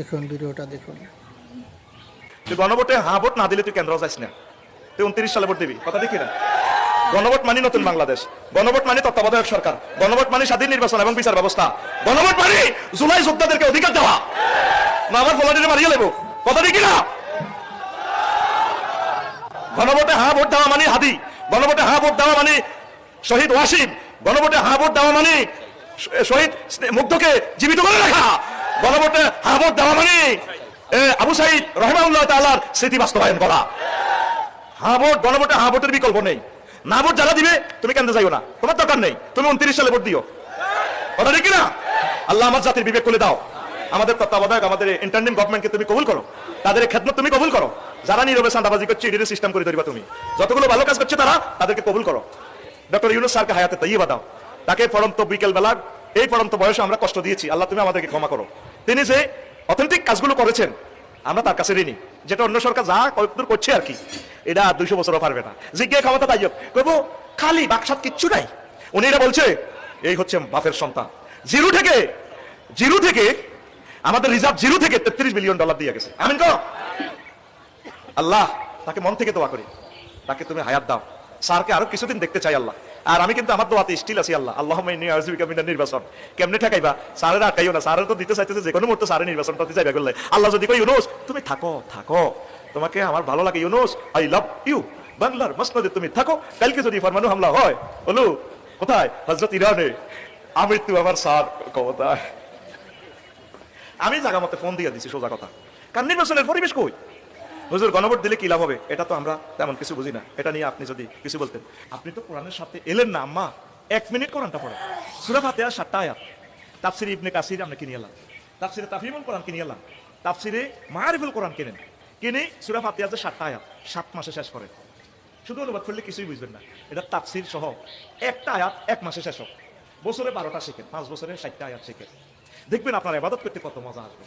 দেখুন, ভিডিওটা দেখুন। তুই গণভোটে হা ভোট না দিলে তুই কেন্দ্র যাইস না। তুই উনত্রিশ সালে ভোট দিবি। কথা দেখি না গণভোট মানে নতুন বাংলাদেশ। গণভোট মানে তত্ত্বাবধায়ক সরকার। গণভোট মানে স্বাধীন নির্বাচন এবং বিচার ব্যবস্থা। গণভোট মানে জুলাই যোদ্ধাদেরকে অধিকার দেওয়া। না, আমার ফলাটিরে মারিয়ে লেবো। কথা দেখি না গণভোটে হা ভোট দেওয়া মানে হাদি। গণভোটে হা ভোট দেওয়া মানে শহীদ ওয়াসিম। গণভোটে হা ভোট দেওয়া মানে শহীদ মুগ্ধকে জীবিত করে রাখা। গণভোটে হা দেওয়া মানে? আবু সাইদ রহমাউল্লাহ তাআলার স্মৃতি বাস্তবায়ন করা। হা ভোট গণভোটে হা ভোটের বিকল্প নেই। না ভোট যারা দিবে, তুমি কেন্দ্রে যাইও না। তোমার দরকার নেই, তুমি উনত্রিশ সালে ভোট দিও। কথা ঠিক না আল্লাহ আমার জাতির বিবেক খুলে দাও। আমাদের তত্ত্বাবধায়ক, আমাদের ইন্টারনেট গভর্নমেন্টকে তুমি কবুল করো। তাদের খেদমত তুমি কবুল করো। যারা নীরবে সান্দাবাজি করছে এটির সিস্টেম করে ধরবা তুমি। যতগুলো ভালো কাজ করছে তারা, তাদেরকে কবুল করো। ডক্টর ইউনুস স্যারকে হায়াতে তাইবা দাও। তাকে পরন্ত বিকেল বেলা এই পরন্ত বয়সে আমরা কষ্ট দিয়েছি। আল্লাহ তুমি আমাদেরকে ক্ষমা করো। তিনি যে অথেন্টিক কাজগুলো করেছেন। আমরা তার কাছে ঋণী। যেটা অন্য সরকার যা কয়েকদূর করছে আর কি, এটা আর দুইশো বছরও পারবে না। জিজ্ঞে ক্ষমতা তাই কইবো খালি বাকসাত কিচ্ছু নাই। উনি এটা বলছে, এই হচ্ছে বাপের সন্তান। জিরো থেকে জিরো থেকে, আমাদের রিজার্ভ জিরো থেকে তেত্রিশ বিলিয়ন ডলার দিয়ে গেছে। আমিন কো আল্লাহ, তাকে মন থেকে দোয়া করি। তাকে তুমি হায়াত দাও। স্যারকে আরও কিছুদিন দেখতে চাই আল্লাহ। আর আমি কিন্তু আমার দোয়াতে স্টিল আছি, আল্লাহ। আল্লাহ মিনার নির্বাচন কেমনে ঠেকাইবা? স্যারের আটকাইও না। স্যারের তো দিতে চাইতেছে যে কোনো মুহূর্তে স্যারের নির্বাচন করতে চাইবে বললে আল্লাহ যদি কই ইউনুস, তুমি থাকো থাকো। তোমাকে আমার ভালো লাগে, ইউনুস আই লাভ ইউ বাংলার মসনদে তুমি থাকো। কালকে যদি ফরমানু হামলা হয় বলো কোথায়? হজরত ইরানে। আমি তো আমার স্যার ক্ষমতায় আমি জায়গা মতে ফোন দিয়ে দিছি, সোজা কথা। কারণ নির্বাচনের পরিবেশ কই? হুজুর, গণভোট দিলে কি লাভ হবে? এটা তো আমরা তেমন কিছু বুঝি না। এটা নিয়ে আপনি যদি কিছু বলতেন। আপনি তো কোরআনের সাথে এলেন না, আম্মা। এক মিনিট কোরআনটা পড়ে সুরা ফাতে আর সাতটা আয়াত। তাফসিরে ইবনে কাসির আমরা কিনে এলাম। তাফসিরে তাফিমুল কোরআন কিনে এলাম। তাফসিরে মারিফুল কোরআন কিনেন কিনে সুরা ফাতে আছে সাতটা আয়াত। সাত মাসে শেষ করে। শুধু অনুবাদ করলে কিছুই বুঝবেন না। এটা তাফসির সহ একটা আয়াত এক মাসে শেষ হোক। বছরে বারোটা শেখেন। পাঁচ বছরে ষাটটা আয়াত শেখেন। দেখবেন আপনার আবাদত করতে কত মজা আসবে।